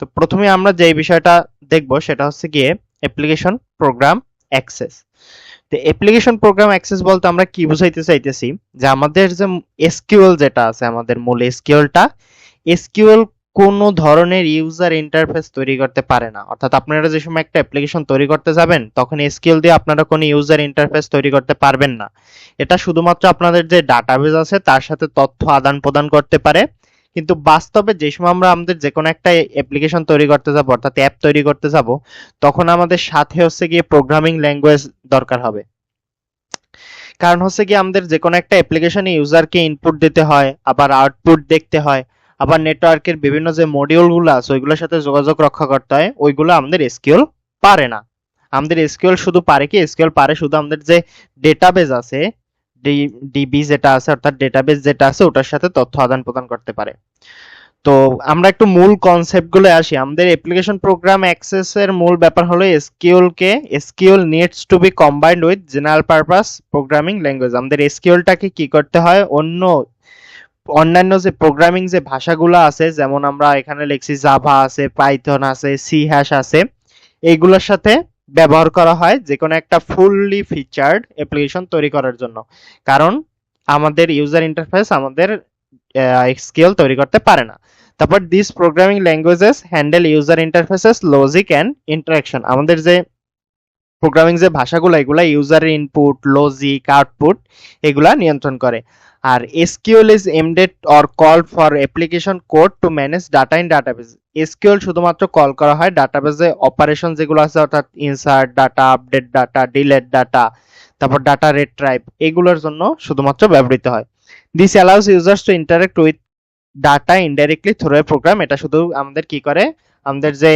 তো প্রথমে আমরা যে বিষয়টা দেখব সেটা হচ্ছে গিয়ে অ্যাপ্লিকেশন প্রোগ্রাম অ্যাক্সেস তো অ্যাপ্লিকেশন প্রোগ্রাম অ্যাক্সেস বলতে আমরা কি বুঝাইতে চাইতেছি? যে আমাদের যে এসকিউএল যেটা আছে, আমাদের মূল এসকিউএলটা এসকিউএল কোনো ধরনের ইউজার ইন্টারফেস তৈরি করতে পারে না। অর্থাৎ আপনারা যে সময় একটা অ্যাপ্লিকেশন তৈরি করতে যাবেন, তখন এসকিউএল দিয়ে আপনারা কোনো ইউজার ইন্টারফেস তৈরি করতে পারবেন না। এটা শুধুমাত্র আপনাদের যে ডাটাবেস আছে, তার সাথে তথ্য আদান প্রদান করতে পারে। কিন্তু বাস্তবে যে সময় আমরা আমাদের যে কোনো একটা অ্যাপ্লিকেশন তৈরি করতে যাব, অর্থাৎ অ্যাপ তৈরি করতে যাব, তখন আমাদের সাথে হচ্ছে গিয়ে প্রোগ্রামিং ল্যাঙ্গুয়েজ দরকার হবে। কারণ হচ্ছে কি আমাদের যে কোনো একটা অ্যাপ্লিকেশনে ইউজারকে ইনপুট দিতে হয়, আবার আউটপুট দেখতে হয়, আবার নেটওয়ার্কের বিভিন্ন যে মডিউলগুলো আছে, ওইগুলোর সাথে যোগাযোগ রক্ষা করতে হয়, ওইগুলো আমাদের এসকিউএল পারে না। আমাদের এসকিউএল শুধু পারে কি? এসকিউএল পারে শুধু আমাদের যে ডেটাবেজ আছে ডিবি যেটা আছে অর্থাৎ ডেটাবেস যেটা আছে, ওটার সাথে তথ্য আদান প্রদান করতে পারে। তো আমরা একটু মূল কনসেপ্টগুলো আসি। আমাদের অ্যাপ্লিকেশন প্রোগ্রাম অ্যাক্সেস এর মূল ব্যাপার হলো SQL K SQL needs to be combined with general purpose programming language আমাদের এসকিউএলটাকে কি করতে হয়? অন্য, অন্যান্য যে প্রোগ্রামিং যে ভাষাগুলো আছে, যেমন আমরা এখানে লিখছি জাভা আছে পাইথন আছে সি হ্যাশ আছে এইগুলোর সাথে ব্যবহার করা হয় যে কোনো একটা ফুললি ফিচার্ড অ্যাপ্লিকেশন তৈরি করার জন্য। কারণ আমাদের ইউজার ইন্টারফেস আমাদের স্কেল তৈরি করতে পারে না। তারপর this programming languages handle user interfaces logic and interaction আমাদের যে প্রোগ্রামিং যে ভাষাগুলো, এগুলা ইউজার ইনপুট লজিক আউটপুট এগুলা নিয়ন্ত্রণ করে। আর SQL is embedded or called for application code to manage data in database. SQL শুধুমাত্র কল করা হয় ডাটাবেজে অপারেশন যেগুলো আছে, অর্থাৎ insert data update data delete data তারপর ডাটা রেড রিট্রাইভ এগুলোর জন্য শুধুমাত্র ব্যবহৃত হয়। This allows users to interact with data indirectly through program এটা শুধু আমাদের কি করে? আমাদের যে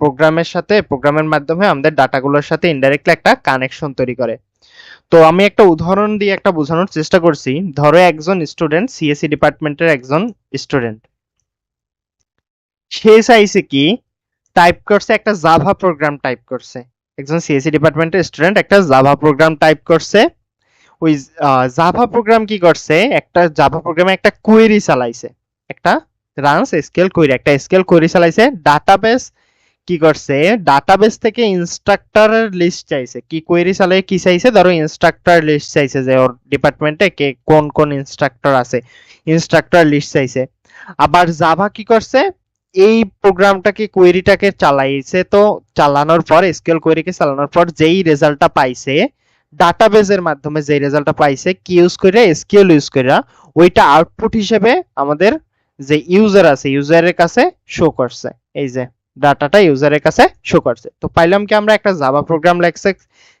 প্রোগ্রামের সাথে প্রোগ্রামের মাধ্যমে আমাদের ডাটাগুলোর সাথে ইনডাইরেক্টলি একটা কানেকশন তৈরি করে। তো আমি একটা উদাহরণ দিয়ে একটা বোঝানোর চেষ্টা করছি। ধরো একজন স্টুডেন্ট সিএসসি ডিপার্টমেন্টের একজন স্টুডেন্ট সে চাইছে কি টাইপ করছে একটা জাভা প্রোগ্রাম টাইপ করছে। একজন সিএসসি ডিপার্টমেন্টের স্টুডেন্ট একটা জাভা প্রোগ্রাম টাইপ করছে। ওই জাভা প্রোগ্রাম কি করছে? একটা জাভা প্রোগ্রামে একটা কোয়েরি চালাইছে। একটা রানস স্কেল কোয়েরি একটা স্কেল কোয়েরি চালাইছে। ডাটাবেস কি করছে? ডাটাবেস থেকে ইনস্ট্রাক্টরের লিস্ট চাইছে। কি কোয়েরি চালিয়ে কি চাইছে? ধরো ইনস্ট্রাক্টর লিস্ট চাইছে যে ওর ডিপার্টমেন্টে কে কোন কোন ইনস্ট্রাক্টর আছে। ইনস্ট্রাক্টর লিস্ট চাইছে। আবার জাভা কি করছে? এই প্রোগ্রামটাকে কোয়েরিটাকে চালাইছে তো চালানোর পর এসকিউএল কোয়েরিকে চালানোর পর যেই রেজাল্টটা পাইছে ডাটাবেজের মাধ্যমে যেই রেজাল্টটা পাইছে, কি ইউজ করে? এসকিউএল ইউজ করে। ওইটা আউটপুট হিসেবে আমাদের যে ইউজার আছে ইউজারের কাছে শো করছে। এই যে। ডাটাটা ইউজারের কাছে শো করছে। তো পাইলাম কি আমরা একটা জাভা প্রোগ্রাম লেখছে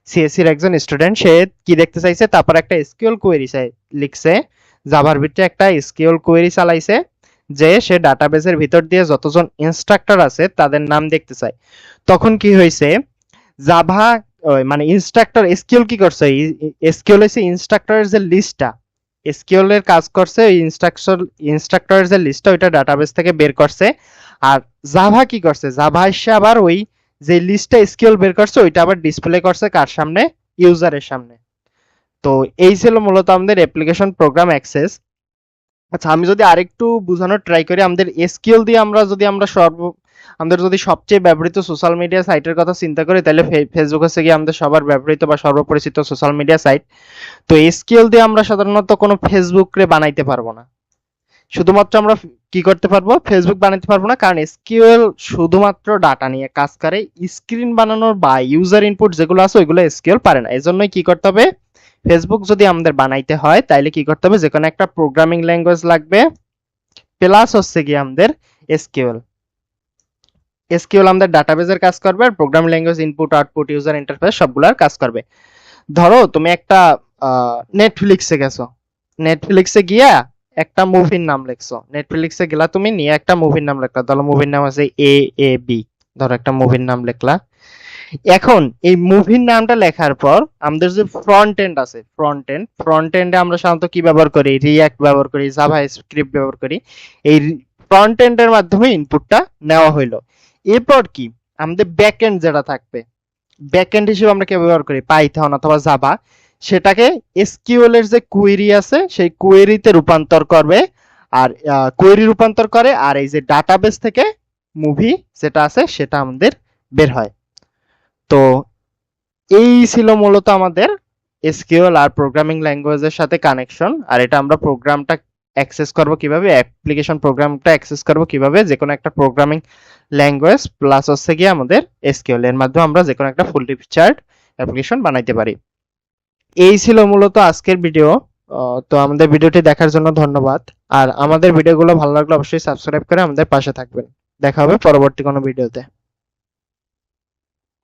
সিএসসি এর একজন স্টুডেন্ট সে কি দেখতে চাইছে? তারপর একটা এসকিউএল কোয়েরি চাই লিখছে। জাভার ভিতরে একটা এসকিউএল কোয়েরি চালাইছে, যে সে ডাটাবেসের ভিতর দিয়ে যতজন ইনস্ট্রাক্টর আছে, তাদের নাম দেখতে চায়। তখন কি হয়েছে? জাভা মানে ইনস্ট্রাক্টর এসকিউএল কি করছে? এসকিউএল হচ্ছে ইনস্ট্রাক্টরের যে লিস্টটা এসকিউএল এর কাজ করছে, ওই ইনস্ট্রাকশন ইনস্ট্রাক্টরের যে লিস্টটা ওইটা ডাটাবেস থেকে বের করছে। আর জাভা কি করছে? জাভা এসে আবার ওই যে লিস্টটা এসকিউএল বের করছে, ওইটা আবার ডিসপ্লে করছে কার সামনে? ইউজারের সামনে। তো এই ছিল মূলত আমাদের অ্যাপ্লিকেশন প্রোগ্রাম অ্যাক্সেস আচ্ছা আমি যদি আরেকটু বোঝানোর ট্রাই করি, আমাদের এসকিউএল দিয়ে আমরা যদি আমরা সর্ব আমাদের যদি সবচেয়ে ব্যবহৃত সোশ্যাল মিডিয়া সাইটের কথা চিন্তা করি, তাহলে ফেসবুক হচ্ছে গিয়ে আমাদের সবার ব্যবহৃত বা সর্বপরিচিত সোশ্যাল মিডিয়া সাইট তো এসকিউএল দিয়ে আমরা সাধারণত কোনো ফেসবুক রে বানাইতে পারব না। শুধুমাত্র আমরা কি করতে পারব? ফেসবুক বানাতে পারব না, কারণ এসকিউএল শুধুমাত্র ডাটা নিয়ে কাজ করে। স্ক্রিন বানানোর বা ইউজার ইনপুট যেগুলো আছে, ওইগুলো এসকিউএল পারে না। এজন্যই কি করতে হবে? ফেসবুক যদি আমাদের বানাইতে হয় তাইলে কি করতে হবে? যে কোনো একটা প্রোগ্রামিং ল্যাঙ্গুয়েজ লাগবে প্লাস হচ্ছে কি আমাদের এসকিউএল এসকিউএল আমাদের ডাটাবেজের কাজ করবে, আর programming language input output user interface সবগুলার কাজ করবে। ধরো, তুমি একটা নেটফ্লিক্সে গেছো। নেটফ্লিক্সে গিয়া একটা মুভির নাম লিখছো। নেটফ্লিক্সে গেলা তুমি নিয়ে একটা মুভির নাম লিখলা। ধরো মুভির নাম আছে এ এ বি ধরো, একটা মুভির নাম লিখলা। এখন, এই মুভির নামটা লেখার পর, আমাদের যে ফ্রন্ট এন্ড আছে ফ্রন্ট এন্ড ফ্রন্ট এন্ডে আমরা সাধারণত কি ব্যবহার করি? রিয়াক্ট ব্যবহার করি জাভা স্ক্রিপ্ট ব্যবহার করি। এই ফ্রন্ট এন্ডের মাধ্যমে ইনপুটটা নেওয়া হইল। এরপর কি? আমাদের ব্যাক এন্ড যেটা থাকবে ব্যাক এন্ড হিসেবে আমরা কি ব্যবহার করি? পাইথন অথবা জাভা সেটাকে এসকিউএল এর যে কোয়েরি আছে, সেই কোয়েরিতে রূপান্তর করবে আর কোয়েরি রূপান্তর করে আর এই যে ডাটাবেস থেকে মুভি যেটা আছে, সেটা আমাদের বের হয়। তো এই ছিল মূলত আমাদের এসকিউএল আর প্রোগ্রামিং ল্যাঙ্গুয়েজের সাথে কানেকশন আর এটা আমরা প্রোগ্রামটা অ্যাক্সেস করব কীভাবে, অ্যাপ্লিকেশন প্রোগ্রামটা অ্যাক্সেস করব কীভাবে যে কোনো একটা প্রোগ্রামিং ল্যাঙ্গুয়েজ প্লাস হচ্ছে গিয়ে আমাদের এসকিউএল এর মাধ্যমে আমরা যে কোনো একটা ফুল ফিচার্ড অ্যাপ্লিকেশন বানাইতে পারি। এই ছিল মূলত আজকের ভিডিও তো আমাদের ভিডিওটি দেখার জন্য ধন্যবাদ। আর আমাদের ভিডিওগুলো ভালো লাগলে অবশ্যই সাবস্ক্রাইব করে আমাদের পাশে থাকবেন। দেখা হবে পরবর্তী কোনো ভিডিওতে